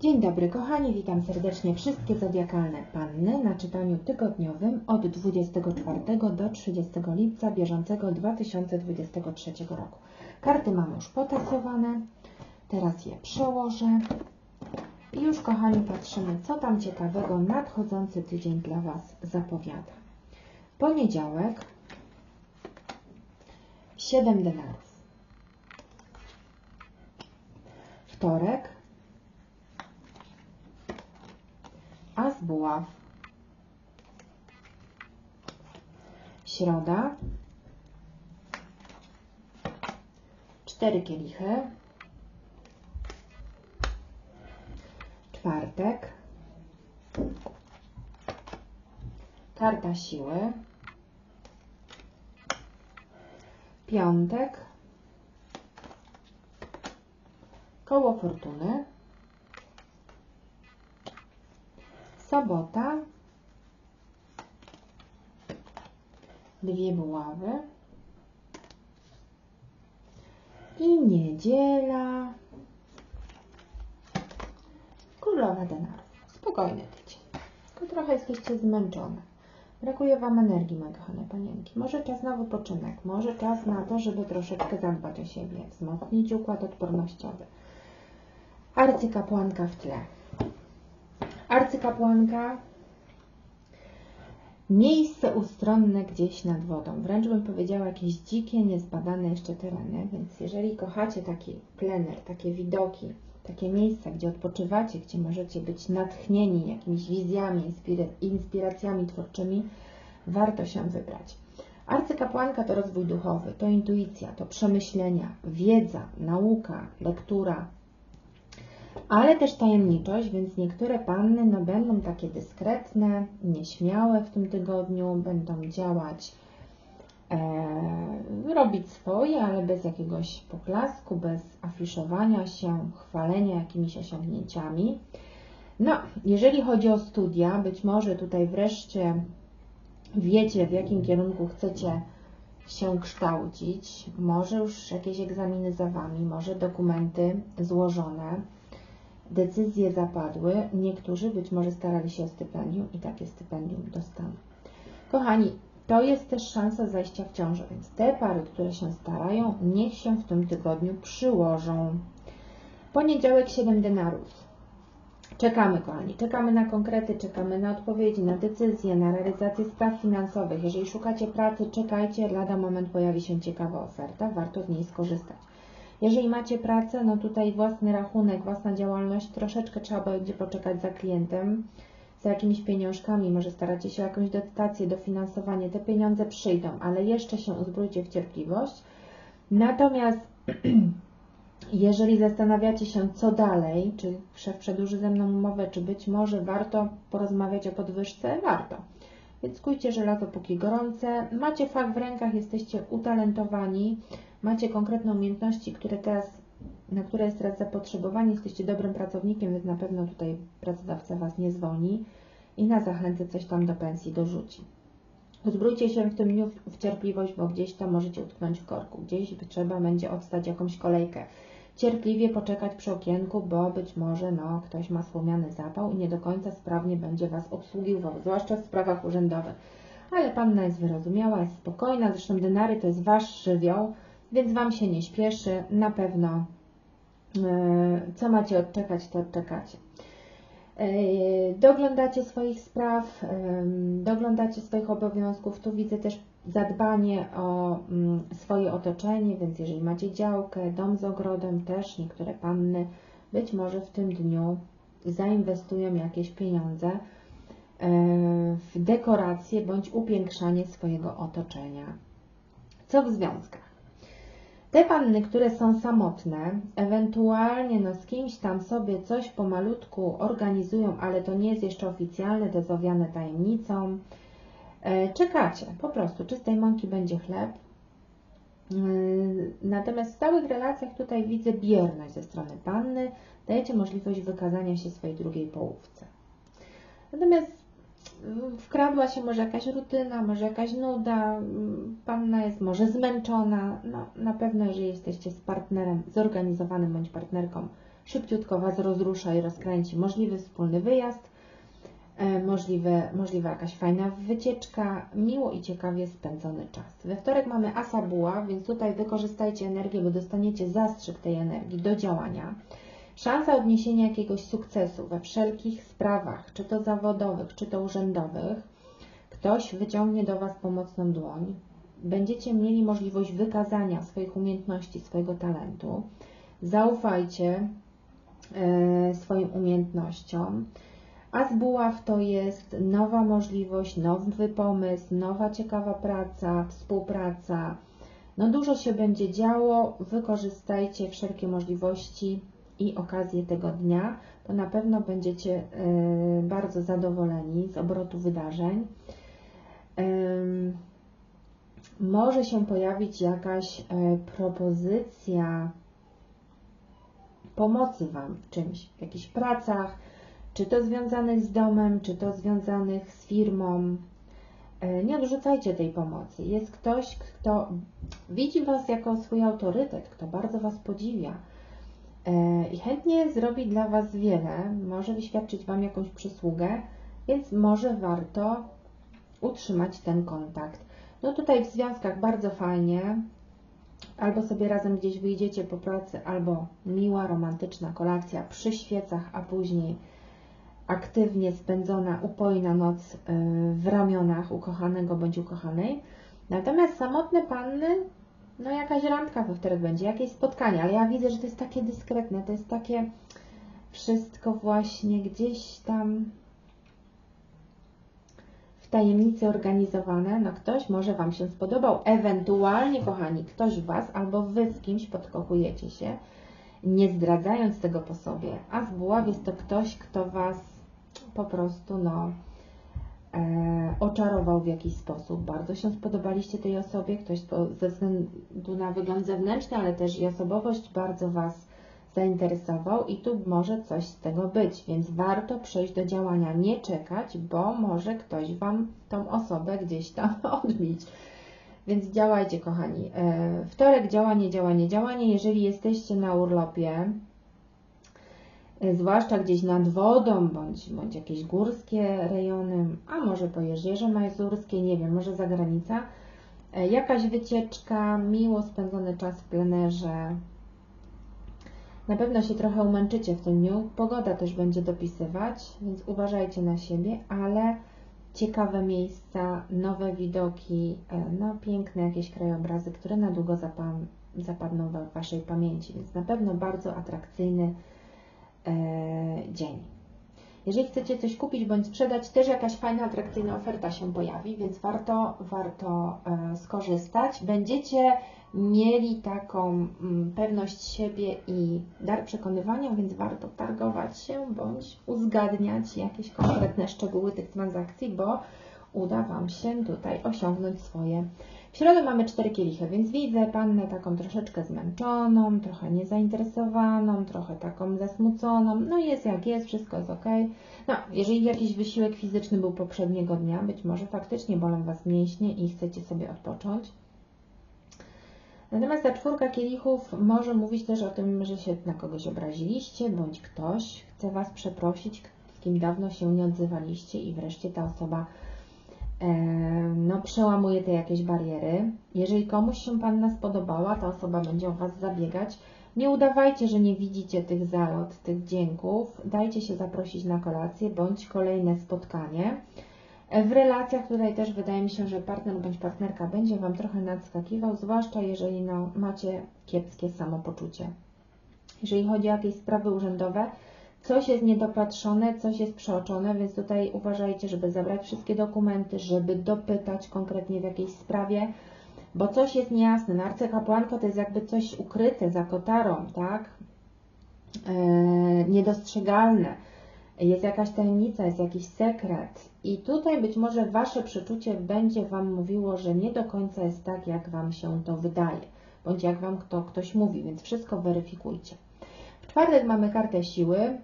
Dzień dobry kochani, witam serdecznie wszystkie zodiakalne panny na czytaniu tygodniowym od 24 do 30 lipca bieżącego 2023 roku. Karty mam już potasowane, teraz je przełożę i już kochani patrzymy, co tam ciekawego nadchodzący tydzień dla Was zapowiada. Poniedziałek 7 denarów. Wtorek Buław. Środa. Cztery kielichy. Czwartek. Karta siły. Piątek. Koło fortuny. Sobota. Dwie buławy. I niedziela. Królowa denarów. Spokojny tydzień. Tylko trochę jesteście zmęczone. Brakuje Wam energii, moje kochane panienki. Może czas na wypoczynek, może czas na to, żeby troszeczkę zadbać o siebie, wzmocnić układ odpornościowy. Arcykapłanka w tle. Arcykapłanka miejsce ustronne gdzieś nad wodą. Wręcz bym powiedziała jakieś dzikie, niezbadane jeszcze tereny. Więc jeżeli kochacie taki plener, takie widoki, takie miejsca, gdzie odpoczywacie, gdzie możecie być natchnieni jakimiś wizjami, inspiracjami twórczymi, warto się wybrać. Arcykapłanka to rozwój duchowy, to intuicja, to przemyślenia, wiedza, nauka, lektura, ale też tajemniczość, więc niektóre panny no, będą takie dyskretne, nieśmiałe w tym tygodniu, będą działać, e, robić swoje, ale bez jakiegoś poklasku, bez afiszowania się, chwalenia jakimiś osiągnięciami. No, jeżeli chodzi o studia, być może tutaj wreszcie wiecie, w jakim kierunku chcecie się kształcić, może już jakieś egzaminy za Wami, może dokumenty złożone, decyzje zapadły, niektórzy być może starali się o stypendium i takie stypendium dostaną. Kochani, to jest też szansa zajścia w ciążę, więc te pary, które się starają, niech się w tym tygodniu przyłożą. Poniedziałek 7 denarów. Czekamy, kochani, czekamy na konkrety, czekamy na odpowiedzi, na decyzje, na realizację spraw finansowych. Jeżeli szukacie pracy, czekajcie, lada moment pojawi się ciekawa oferta, warto z niej skorzystać. Jeżeli macie pracę, no tutaj własny rachunek, własna działalność, troszeczkę trzeba będzie poczekać za klientem, za jakimiś pieniążkami, może staracie się o jakąś dotację, dofinansowanie, te pieniądze przyjdą, ale jeszcze się uzbrójcie w cierpliwość. Natomiast jeżeli zastanawiacie się, co dalej, czy szef przedłuży ze mną umowę, czy być może warto porozmawiać o podwyżce, warto. Więc kujcie żelazo póki gorące. Macie fach w rękach, jesteście utalentowani, macie konkretne umiejętności, które teraz, na które jest teraz zapotrzebowanie, jesteście dobrym pracownikiem, więc na pewno tutaj pracodawca Was nie zwolni i na zachętę coś tam do pensji dorzuci. Uzbrójcie się w tym dniu w cierpliwość, bo gdzieś tam możecie utknąć w korku, gdzieś trzeba będzie odstać jakąś kolejkę. Cierpliwie poczekać przy okienku, bo być może no, ktoś ma słomiany zapał i nie do końca sprawnie będzie Was obsługiwał, zwłaszcza w sprawach urzędowych. Ale Panna jest wyrozumiała, jest spokojna, zresztą denary to jest Wasz żywioł, więc Wam się nie śpieszy, na pewno e, co macie odczekać, to odczekacie. E, doglądacie swoich spraw, doglądacie swoich obowiązków. Tu widzę też zadbanie o mm, swoje otoczenie, więc jeżeli macie działkę, dom z ogrodem, też niektóre panny być może w tym dniu zainwestują jakieś pieniądze e, w dekorację bądź upiększanie swojego otoczenia. Co w związkach? Te panny, które są samotne, ewentualnie no z kimś tam sobie coś pomalutku organizują, ale to nie jest jeszcze oficjalne, to jest owiane tajemnicą. E, czekacie, po prostu czystej mąki będzie chleb. E, natomiast w stałych relacjach tutaj widzę bierność ze strony panny, dajecie możliwość wykazania się swojej drugiej połówce. Natomiast wkradła się może jakaś rutyna, może jakaś nuda, panna jest może zmęczona. No, na pewno, jeżeli jesteście z partnerem zorganizowanym bądź partnerką szybciutko Was rozrusza i rozkręci. Możliwy wspólny wyjazd, e, możliwe, możliwa jakaś fajna wycieczka, miło i ciekawie spędzony czas. We wtorek mamy asa buła, więc tutaj wykorzystajcie energię, bo dostaniecie zastrzyk tej energii do działania. Szansa odniesienia jakiegoś sukcesu we wszelkich sprawach, czy to zawodowych, czy to urzędowych, ktoś wyciągnie do Was pomocną dłoń, będziecie mieli możliwość wykazania swoich umiejętności, swojego talentu. Zaufajcie e, swoim umiejętnościom. A z buław to jest nowa możliwość, nowy pomysł, nowa ciekawa praca, współpraca. No dużo się będzie działo, wykorzystajcie wszelkie możliwości i okazje tego dnia, to na pewno będziecie e, bardzo zadowoleni z obrotu wydarzeń może się pojawić jakaś e, propozycja pomocy Wam w czymś, w jakichś pracach, czy to związanych z domem, czy to związanych z firmą. E, nie odrzucajcie tej pomocy. Jest ktoś, kto widzi Was jako swój autorytet, kto bardzo Was podziwia i chętnie zrobi dla Was wiele, może wyświadczyć Wam jakąś przysługę, więc może warto utrzymać ten kontakt. No tutaj w związkach bardzo fajnie. Albo sobie razem gdzieś wyjdziecie po pracy, albo miła, romantyczna kolacja przy świecach, a później aktywnie spędzona, upojna noc y, w ramionach ukochanego bądź ukochanej. Natomiast samotne panny, no jakaś randka we wtorek będzie, jakieś spotkanie, ale ja widzę, że to jest takie dyskretne, to jest takie wszystko właśnie gdzieś tam tajemnicy organizowane, no ktoś może Wam się spodobał, ewentualnie, kochani, ktoś Was albo Wy z kimś podkochujecie się, nie zdradzając tego po sobie, a z buław jest to ktoś, kto Was po prostu, no, oczarował w jakiś sposób, bardzo się spodobaliście tej osobie, ktoś ze względu na wygląd zewnętrzny, ale też i osobowość bardzo Was zainteresował i tu może coś z tego być, więc warto przejść do działania, nie czekać, bo może ktoś Wam tą osobę gdzieś tam odbić. Więc działajcie, kochani. E, wtorek działanie, działanie, działanie. Jeżeli jesteście na urlopie, e, zwłaszcza gdzieś nad wodą, bądź, bądź jakieś górskie rejony, a może po Jeziorze Majzurskie, nie wiem, może zagranica, e, jakaś wycieczka, miło spędzony czas w plenerze, na pewno się trochę umęczycie w tym dniu. Pogoda też będzie dopisywać, więc uważajcie na siebie, ale ciekawe miejsca, nowe widoki, e, no piękne jakieś krajobrazy, które na długo zapadną w Waszej pamięci, więc na pewno bardzo atrakcyjny dzień. Jeżeli chcecie coś kupić bądź sprzedać, też jakaś fajna, atrakcyjna oferta się pojawi, więc warto, warto e, skorzystać. Będziecie mieli taką mm, pewność siebie i dar przekonywania, więc warto targować się bądź uzgadniać jakieś konkretne szczegóły tych transakcji, bo uda Wam się tutaj osiągnąć swoje. W środę mamy cztery kielichy, więc widzę pannę taką troszeczkę zmęczoną, trochę niezainteresowaną, trochę taką zasmuconą. No jest jak jest, wszystko jest ok. No, jeżeli jakiś wysiłek fizyczny był poprzedniego dnia, być może faktycznie bolą Was mięśnie i chcecie sobie odpocząć. Natomiast ta czwórka kielichów może mówić też o tym, że się na kogoś obraziliście, bądź ktoś chce Was przeprosić, z kim dawno się nie odzywaliście i wreszcie ta osoba no, przełamuje te jakieś bariery. Jeżeli komuś się Panna spodobała, ta osoba będzie o Was zabiegać. Nie udawajcie, że nie widzicie tych zalot, tych dzięków. Dajcie się zaprosić na kolację bądź kolejne spotkanie. W relacjach tutaj też wydaje mi się, że partner bądź partnerka będzie Wam trochę nadskakiwał, zwłaszcza jeżeli no, macie kiepskie samopoczucie. Jeżeli chodzi o jakieś sprawy urzędowe, coś jest niedopatrzone, coś jest przeoczone, więc tutaj uważajcie, żeby zabrać wszystkie dokumenty, żeby dopytać konkretnie w jakiejś sprawie, bo coś jest niejasne. Na arcykapłanko to jest jakby coś ukryte za kotarą, tak? Eee, niedostrzegalne jest jakaś tajemnica, jest jakiś sekret. I tutaj być może Wasze przeczucie będzie Wam mówiło, że nie do końca jest tak, jak Wam się to wydaje, bądź jak Wam kto, ktoś mówi, więc wszystko weryfikujcie. W czwartek mamy kartę siły.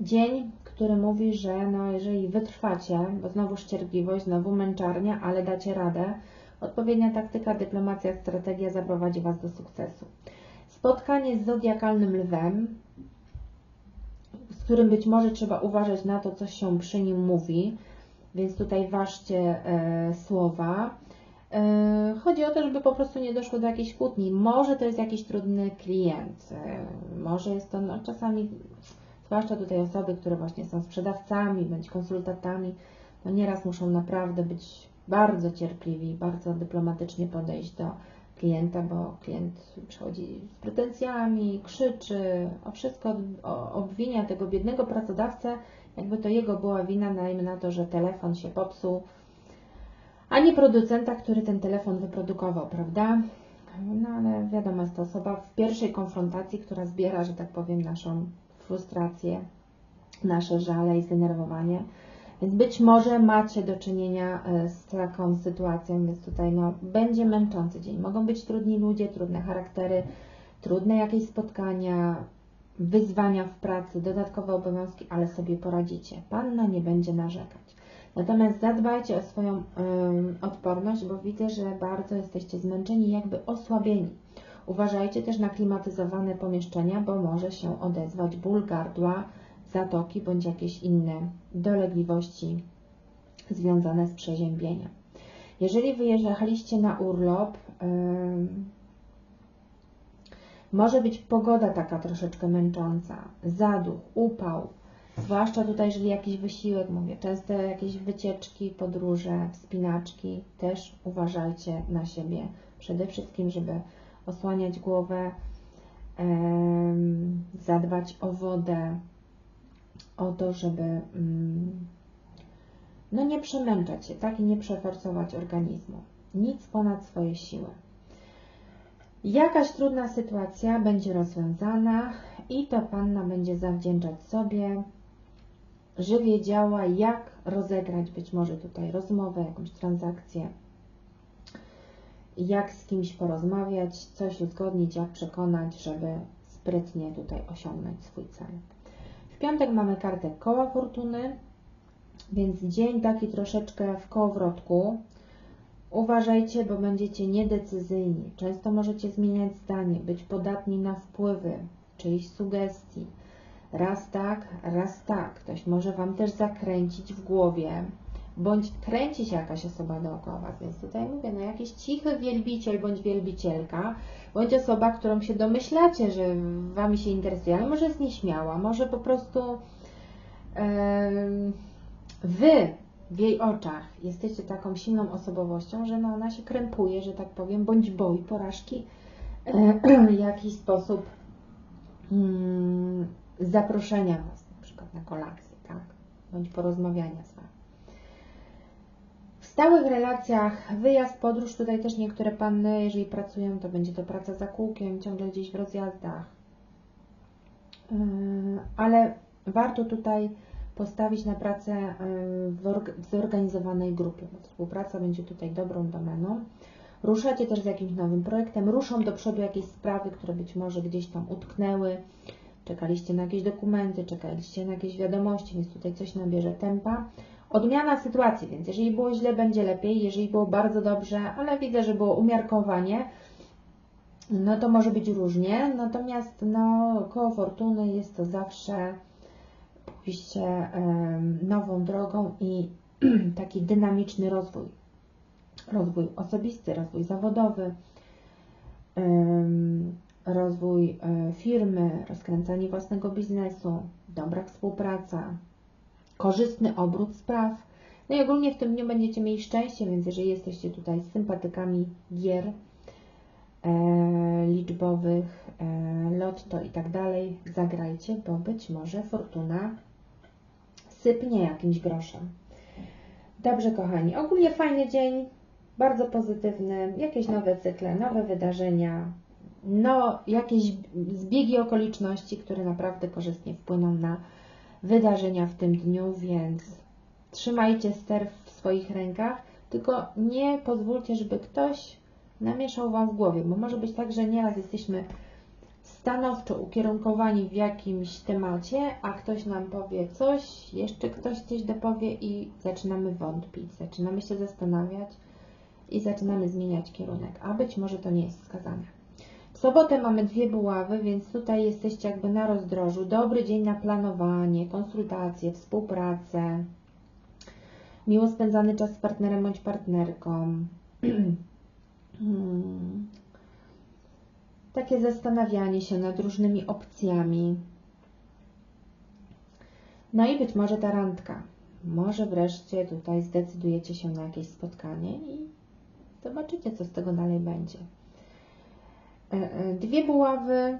Dzień, który mówi, że no, jeżeli wytrwacie, bo znowu ścierpliwość, znowu męczarnia, ale dacie radę, odpowiednia taktyka, dyplomacja, strategia zaprowadzi Was do sukcesu. Spotkanie z zodiakalnym lwem, którym być może trzeba uważać na to, co się przy nim mówi, więc tutaj ważcie e, słowa. E, chodzi o to, żeby po prostu nie doszło do jakiejś kłótni. Może to jest jakiś trudny klient, e, może jest to no, czasami, zwłaszcza tutaj osoby, które właśnie są sprzedawcami bądź konsultantami, no nieraz muszą naprawdę być bardzo cierpliwi, bardzo dyplomatycznie podejść do klienta, bo klient przychodzi z pretensjami, krzyczy, o wszystko obwinia tego biednego pracodawcę, jakby to jego była wina, najmniej na to, że telefon się popsuł, a nie producenta, który ten telefon wyprodukował, prawda? No ale wiadomo, jest to osoba w pierwszej konfrontacji, która zbiera, że tak powiem, naszą frustrację, nasze żale i zdenerwowanie. Więc być może macie do czynienia e, z taką sytuacją, więc tutaj no, będzie męczący dzień. Mogą być trudni ludzie, trudne charaktery, trudne jakieś spotkania, wyzwania w pracy, dodatkowe obowiązki, ale sobie poradzicie. Panna nie będzie narzekać. Natomiast zadbajcie o swoją odporność, bo widzę, że bardzo jesteście zmęczeni, jakby osłabieni. Uważajcie też na klimatyzowane pomieszczenia, bo może się odezwać ból gardła, zatoki bądź jakieś inne dolegliwości związane z przeziębieniem. Jeżeli wyjechaliście na urlop, może być pogoda taka troszeczkę męcząca, zaduch, upał, zwłaszcza tutaj, jeżeli jakiś wysiłek, mówię, częste jakieś wycieczki, podróże, wspinaczki, też uważajcie na siebie. Przede wszystkim, żeby osłaniać głowę, zadbać o wodę, o to, żeby mm, no nie przemęczać się, tak, i nie przeforsować organizmu. Nic ponad swoje siły. Jakaś trudna sytuacja będzie rozwiązana i to Panna będzie zawdzięczać sobie, że wiedziała, jak rozegrać być może tutaj rozmowę, jakąś transakcję, jak z kimś porozmawiać, coś uzgodnić, jak przekonać, żeby sprytnie tutaj osiągnąć swój cel. W piątek mamy kartę koła fortuny, więc dzień taki troszeczkę w kołowrotku. Uważajcie, bo będziecie niedecyzyjni. Często możecie zmieniać zdanie, być podatni na wpływy czyichś sugestii. Raz tak, raz tak. Ktoś może Wam też zakręcić w głowie, bądź kręci się jakaś osoba dookoła Was. Więc tutaj mówię, no jakiś cichy wielbiciel bądź wielbicielka, bądź osoba, którą się domyślacie, że Wami się interesuje, ale może jest nieśmiała, może po prostu yy, Wy w jej oczach jesteście taką silną osobowością, że no ona się krępuje, że tak powiem, bądź boi porażki w jakiś sposób mm, zaproszenia Was na przykład na kolację, tak? Bądź porozmawiania z Wami. Stałych relacjach wyjazd, podróż, tutaj też niektóre panny, jeżeli pracują, to będzie to praca za kółkiem, ciągle gdzieś w rozjazdach. Yy, ale warto tutaj postawić na pracę yy, w zorganizowanej grupie. Współpraca będzie tutaj dobrą domeną. Ruszacie też z jakimś nowym projektem, ruszą do przodu jakieś sprawy, które być może gdzieś tam utknęły, czekaliście na jakieś dokumenty, czekaliście na jakieś wiadomości, więc tutaj coś nabierze tempa. Odmiana sytuacji, więc jeżeli było źle, będzie lepiej, jeżeli było bardzo dobrze, ale widzę, że było umiarkowanie, no to może być różnie, natomiast no, koło fortuny jest to zawsze pójście nową drogą i taki dynamiczny rozwój. Rozwój osobisty, rozwój zawodowy, rozwój e, firmy, rozkręcanie własnego biznesu, dobra współpraca, korzystny obrót spraw. No i ogólnie w tym dniu będziecie mieli szczęście, więc jeżeli jesteście tutaj sympatykami gier e, liczbowych, e, lotto i tak dalej, zagrajcie, bo być może fortuna sypnie jakimś groszem. Dobrze, kochani. Ogólnie fajny dzień, bardzo pozytywny, jakieś nowe cykle, nowe wydarzenia, no, jakieś zbiegi okoliczności, które naprawdę korzystnie wpłyną na wydarzenia w tym dniu, więc trzymajcie ster w swoich rękach, tylko nie pozwólcie, żeby ktoś namieszał Wam w głowie, bo może być tak, że nieraz jesteśmy stanowczo ukierunkowani w jakimś temacie, a ktoś nam powie coś, jeszcze ktoś coś dopowie i zaczynamy wątpić, zaczynamy się zastanawiać i zaczynamy zmieniać kierunek, a być może to nie jest wskazane. W sobotę mamy dwie buławy, więc tutaj jesteście jakby na rozdrożu. Dobry dzień na planowanie, konsultacje, współpracę, miło spędzany czas z partnerem bądź partnerką. Takie zastanawianie się nad różnymi opcjami. No i być może ta randka. Może wreszcie tutaj zdecydujecie się na jakieś spotkanie i zobaczycie, co z tego dalej będzie. E, e, dwie buławy,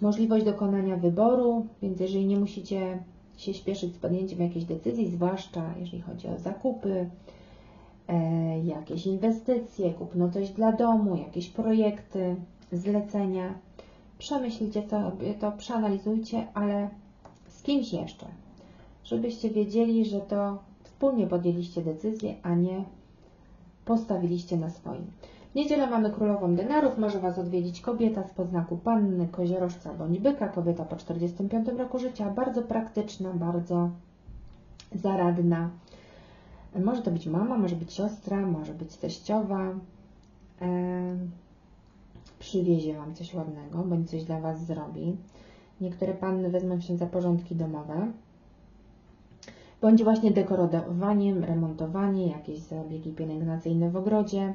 możliwość dokonania wyboru, więc jeżeli nie musicie się śpieszyć z podjęciem jakiejś decyzji, zwłaszcza jeżeli chodzi o zakupy, e, jakieś inwestycje, kupno coś dla domu, jakieś projekty, zlecenia, przemyślcie sobie to, przeanalizujcie, ale z kimś jeszcze, żebyście wiedzieli, że to wspólnie podjęliście decyzję, a nie postawiliście na swoim. W niedzielę mamy królową denarów, może Was odwiedzić kobieta z poznaku panny, koziorożca bądź byka, kobieta po 45 roku życia, bardzo praktyczna, bardzo zaradna. Może to być mama, może być siostra, może być teściowa. przywiezie Wam coś ładnego, bądź coś dla Was zrobi. Niektóre panny wezmą się za porządki domowe, bądź właśnie dekorowaniem, remontowanie, jakieś zabiegi pielęgnacyjne w ogrodzie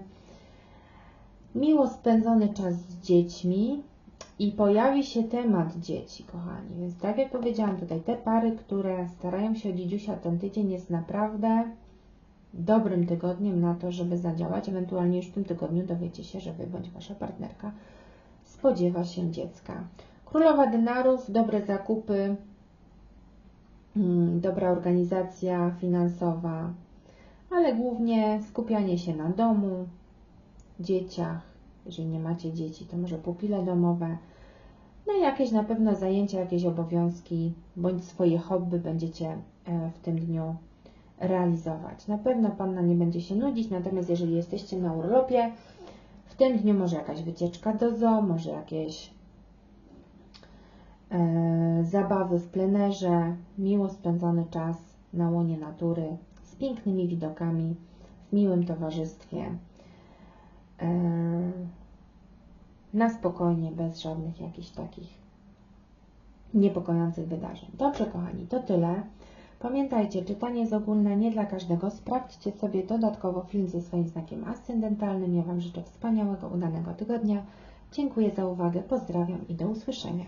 miło spędzony czas z dziećmi i pojawi się temat dzieci, kochani. Więc tak jak powiedziałam tutaj, te pary, które starają się o dzidziusia, ten tydzień jest naprawdę dobrym tygodniem na to, żeby zadziałać. Ewentualnie już w tym tygodniu dowiecie się, że Wy bądź Wasza partnerka spodziewa się dziecka. Królowa denarów, dobre zakupy, mm, dobra organizacja finansowa, ale głównie skupianie się na domu, dzieciach. Jeżeli nie macie dzieci, to może pupile domowe. No i jakieś na pewno zajęcia, jakieś obowiązki, bądź swoje hobby będziecie e, w tym dniu realizować. Na pewno Panna nie będzie się nudzić, natomiast jeżeli jesteście na urlopie, w tym dniu może jakaś wycieczka do zoo, może jakieś e, zabawy w plenerze, miło spędzony czas na łonie natury, z pięknymi widokami, w miłym towarzystwie. Na spokojnie, bez żadnych jakichś takich niepokojących wydarzeń. Dobrze, kochani, to tyle. Pamiętajcie, czytanie jest ogólne nie dla każdego. Sprawdźcie sobie dodatkowo film ze swoim znakiem ascendentalnym. Ja Wam życzę wspaniałego, udanego tygodnia. Dziękuję za uwagę, pozdrawiam i do usłyszenia.